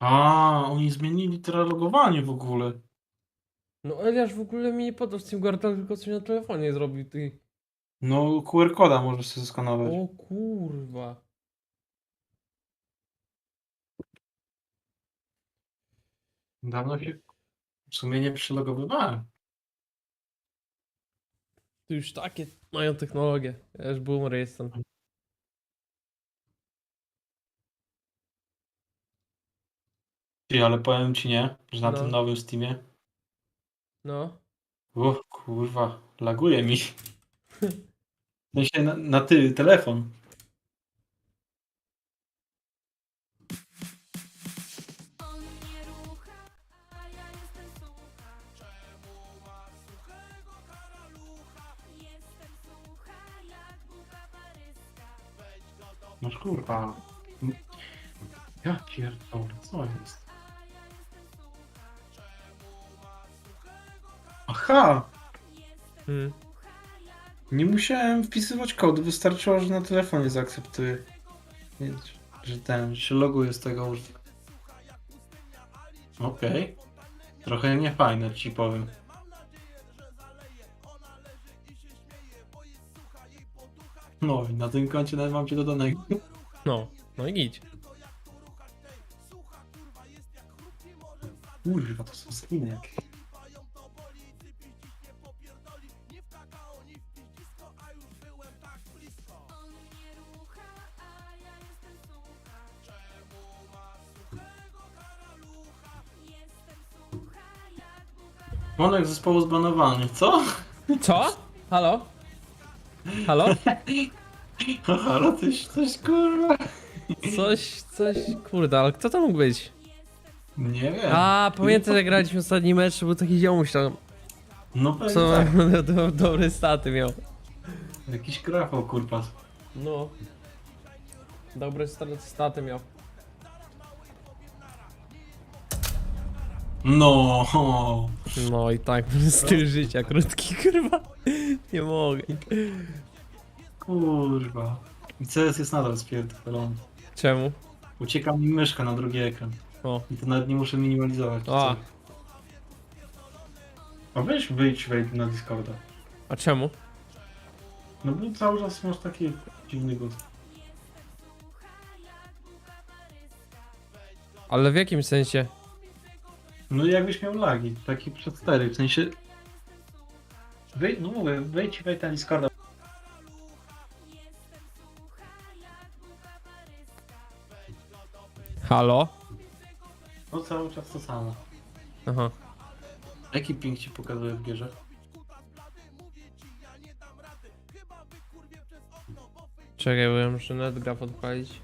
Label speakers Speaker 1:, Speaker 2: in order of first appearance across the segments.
Speaker 1: A, oni zmienili teraz logowanie w ogóle.
Speaker 2: No Eliasz w ogóle mi nie podał z tym Guardiola, tylko coś na telefonie zrobił, ty.
Speaker 1: No, QR koda możesz sobie skanować.
Speaker 2: O kurwa.
Speaker 1: Dawno się w sumie nie przylogowywałem.
Speaker 2: Tu już takie mają technologię. Ja już boomer jestem.
Speaker 1: Ty, ale powiem ci nie, że na
Speaker 2: No.
Speaker 1: tym nowym Steamie.
Speaker 2: No.
Speaker 1: O kurwa, laguje mi. W sensie na, na ty, telefon.
Speaker 3: On mnie rucha, a ja jestem sucha. Czemu ma suchego karalucha? Jestem sucha jak paryska. Wejdź go do
Speaker 1: No kurwa. Ja pierdolę, co jest? Aha!
Speaker 2: Hmm.
Speaker 1: Nie musiałem wpisywać kodu, wystarczyło, że na telefonie zaakceptuję. Więc, że ten, że się loguje z tego użytkownika. Okej. Trochę niefajne ci powiem. No i na tym koncie nawet mam cię dodanego.
Speaker 2: No. No i idź.
Speaker 1: Kurwa, to są skiny jakieś. Członek zespołu zbanowany, co?
Speaker 2: Co? Halo? Halo?
Speaker 1: Halo, tyś coś kurwa.
Speaker 2: Coś, coś, kurde, ale kto to mógł być?
Speaker 1: Nie wiem.
Speaker 2: A, pamiętam jak graliśmy ostatni mecz, był taki ziomuś tam,
Speaker 1: No pewnie
Speaker 2: co
Speaker 1: tak.
Speaker 2: do, dobre staty miał.
Speaker 1: Jakiś krafał kurwa.
Speaker 2: No. Dobre sta- staty miał.
Speaker 1: No.
Speaker 2: No i tak, styl życia krótki, kurwa. Nie mogę.
Speaker 1: Kurwa. I CS jest nadal spierdolony.
Speaker 2: Czemu?
Speaker 1: Ucieka mi myszka na drugi ekran.
Speaker 2: O.
Speaker 1: I to nawet nie muszę minimalizować. czy
Speaker 2: A.
Speaker 1: coś. A weź wyjdź, wejdź na Discorda.
Speaker 2: A czemu?
Speaker 1: No bo cały czas masz taki dziwny głos.
Speaker 2: Ale w jakim sensie?
Speaker 1: No jakbyś miał lagi, taki przed cztery, w sensie... Wej, no mówię, wejdź i wejdź na Discorda.
Speaker 2: Halo?
Speaker 1: No cały czas to samo.
Speaker 2: Aha.
Speaker 1: Jaki ping ci pokazuje w gierze?
Speaker 2: Czekaj, bo ja muszę netgraph odpalić.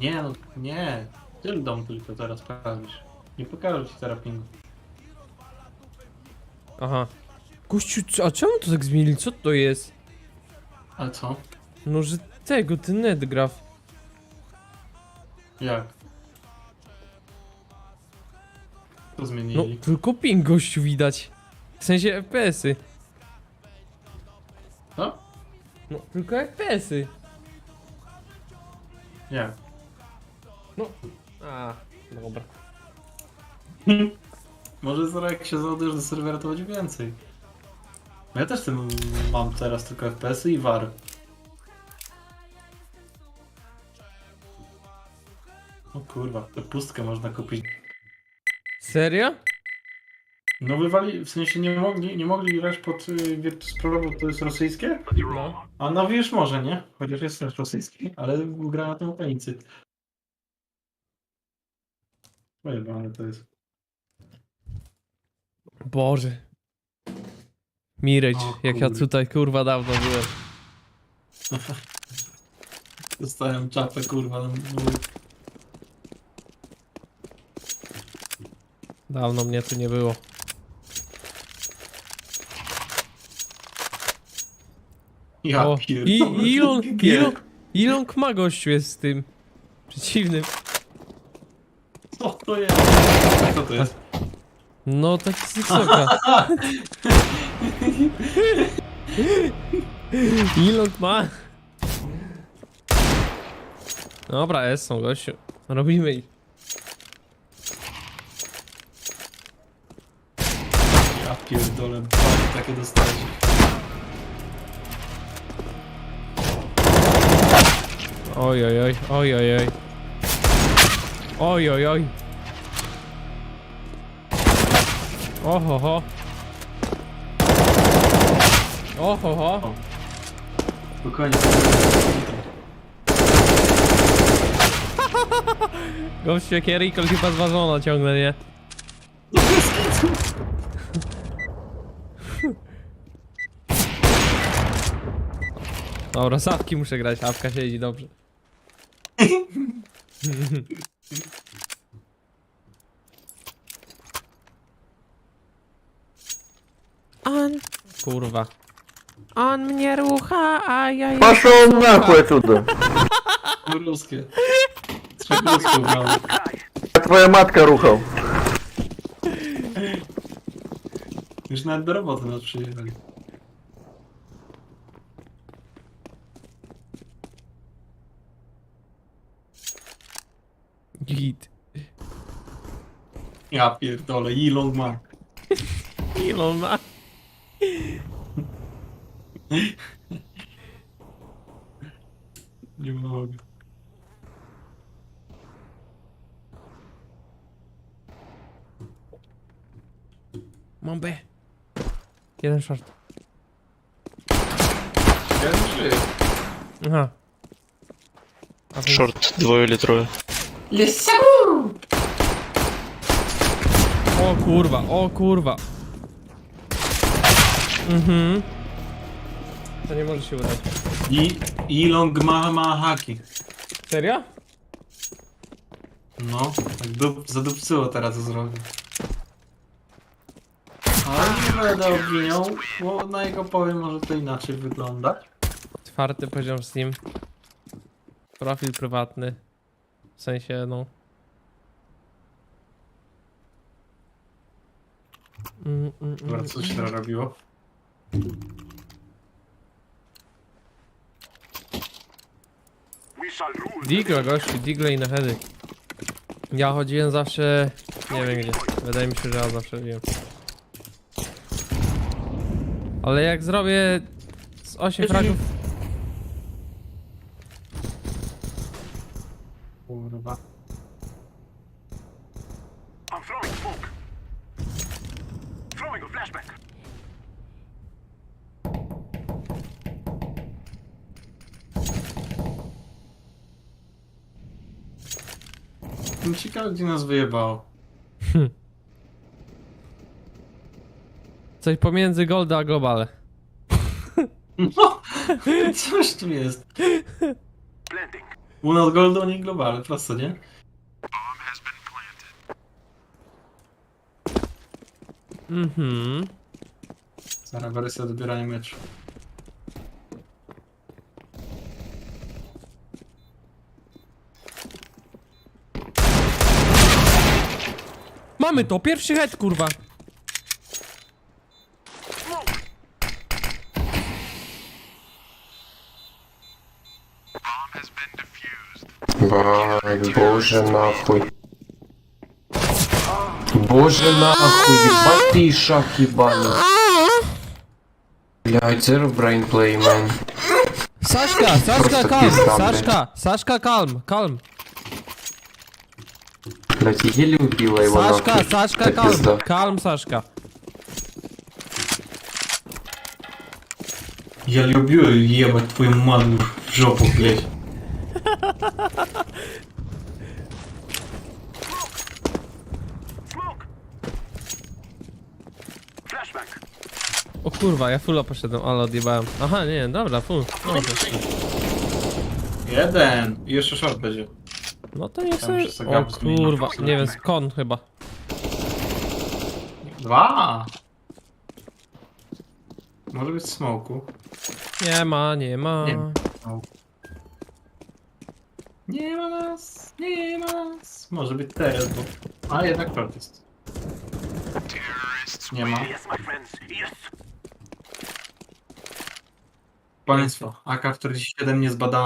Speaker 1: Nie no, nie. Tyldą tylko teraz prawisz. Nie pokażę ci teraz pingu.
Speaker 2: Aha. Gościu, a czemu to tak zmienili? Co to jest?
Speaker 1: Ale co?
Speaker 2: No, że tego, ten netgraph.
Speaker 1: Jak? To
Speaker 2: No,
Speaker 1: zmienili.
Speaker 2: tylko ping gościu widać. W sensie FPS-y.
Speaker 1: Co?
Speaker 2: No, tylko FPS-y.
Speaker 1: Jak?
Speaker 2: A, dobra.
Speaker 1: Może zaraz jak się załadujesz do serwera to będzie więcej. No ja też tym mam teraz tylko FPS-y i VAR. O kurwa, tę pustkę można kupić.
Speaker 2: Serio?
Speaker 1: No wywali, w sensie nie mogli, nie mogli grać pod y, bo to jest rosyjskie?
Speaker 2: No.
Speaker 1: A no wiesz może, nie? Chociaż jest też rosyjski, ale gra na tym Ukraińcy. Pojebane to jest.
Speaker 2: Boże. Mireć,
Speaker 1: O
Speaker 2: jak ja
Speaker 1: kurde.
Speaker 2: tutaj kurwa dawno byłem.
Speaker 1: Dostałem czapę kurwa. no, no.
Speaker 2: Dawno mnie tu nie było.
Speaker 1: Ja
Speaker 2: O,
Speaker 1: pierdolę.
Speaker 2: i. Ilon, Ilon ma gościu jest z tym. Przeciwnym.
Speaker 1: Co to jest? Co to jest?
Speaker 2: No taki z wysoka. Ilon ma. Dobra, S są, gościu. Robimy ich.
Speaker 1: Ja pierdolę, bani takie dostałeś.
Speaker 2: Oj, oj, oj, oj, oj, oj. Oj, oj, oj. Oho, ho. Oho, ho.
Speaker 1: Spokojnie.
Speaker 2: Gościu, jakie recall chyba zważona ciągle, nie? Dobra, Sawki muszę grać, Awka siedzi dobrze. On... Kurwa. On mnie rucha, a ja... jej-
Speaker 4: Пошел нахуй отсюда.
Speaker 1: Ruskie. Trzech rusków mamy.
Speaker 4: Как твоя матка рухал.
Speaker 1: Już nawet do roboty nas przyjechali.
Speaker 2: Git.
Speaker 1: Ja pierdolę, Ilon ma.
Speaker 2: Elon ma.
Speaker 1: Nie mogę.
Speaker 2: Mam B. Jeden short.
Speaker 1: Ja nie żyję.
Speaker 2: Aha. A więc-
Speaker 5: Шорт, двое или трое.
Speaker 2: O kurwa, o kurwa. Mhm. To nie może się udać.
Speaker 1: I Ilong ma, ma haki.
Speaker 2: Serio?
Speaker 1: No, tak dup, zadupcyło teraz co zrobił. Ale nie będę obwiniał, bo na jego powiem może to inaczej wyglądać.
Speaker 2: Czwarty poziom Steam. Profil prywatny. W sensie, no. Mm, mm,
Speaker 1: Dobra,
Speaker 2: mm,
Speaker 1: co się teraz robiło?
Speaker 2: Digla, gościu, Digla i na hedy. Ja chodziłem zawsze... Nie wiem gdzie. Wydaje mi się, że ja zawsze wiem. Ale jak zrobię z 8
Speaker 1: Jezu,
Speaker 2: fragów...
Speaker 1: Kurwa.
Speaker 6: I'm throwing smoke. Throwing a flashback.
Speaker 1: Ciekawy, gdzie nas wyjebało.
Speaker 2: Coś pomiędzy Golda a Globale.
Speaker 1: No, coś tu jest.
Speaker 6: Planting.
Speaker 1: U nas Goldo, nie globale, prosto, nie?
Speaker 2: Mhm.
Speaker 1: Stara wersja odbierania meczu.
Speaker 2: Mamy to, pierwszy head, kurwa.
Speaker 7: Baj, Boże, na chuj. Боже нахуй, ебать ты шаг ебаный. Блядь, а zero brain
Speaker 2: play, man.
Speaker 7: Сашка,
Speaker 2: Сашка,
Speaker 7: калм,
Speaker 2: Сашка, Сашка, калм, калм.
Speaker 7: Блядь, еле убила его
Speaker 2: Сашка,
Speaker 7: нахуй.
Speaker 2: Сашка,
Speaker 7: калм,
Speaker 2: калм, Сашка.
Speaker 1: Я люблю ебать твою ману в жопу,
Speaker 6: блять. Flashback.
Speaker 2: O kurwa, ja fulla poszedłem, ale odjebałem. Aha, nie, dobra, full. No to,
Speaker 1: Jeden. I jeszcze short będzie.
Speaker 2: no to
Speaker 1: Tam
Speaker 2: sobie...
Speaker 1: wszyscy
Speaker 2: O kurwa, nie wiem, skąd chyba.
Speaker 1: Dwa. Może być smoku.
Speaker 2: Nie ma, nie ma.
Speaker 1: Nie. Nie ma nas, nie ma nas. Może być teraz, bo... A jednak short jest. Nie ma. Państwo, AK-47 niezbadana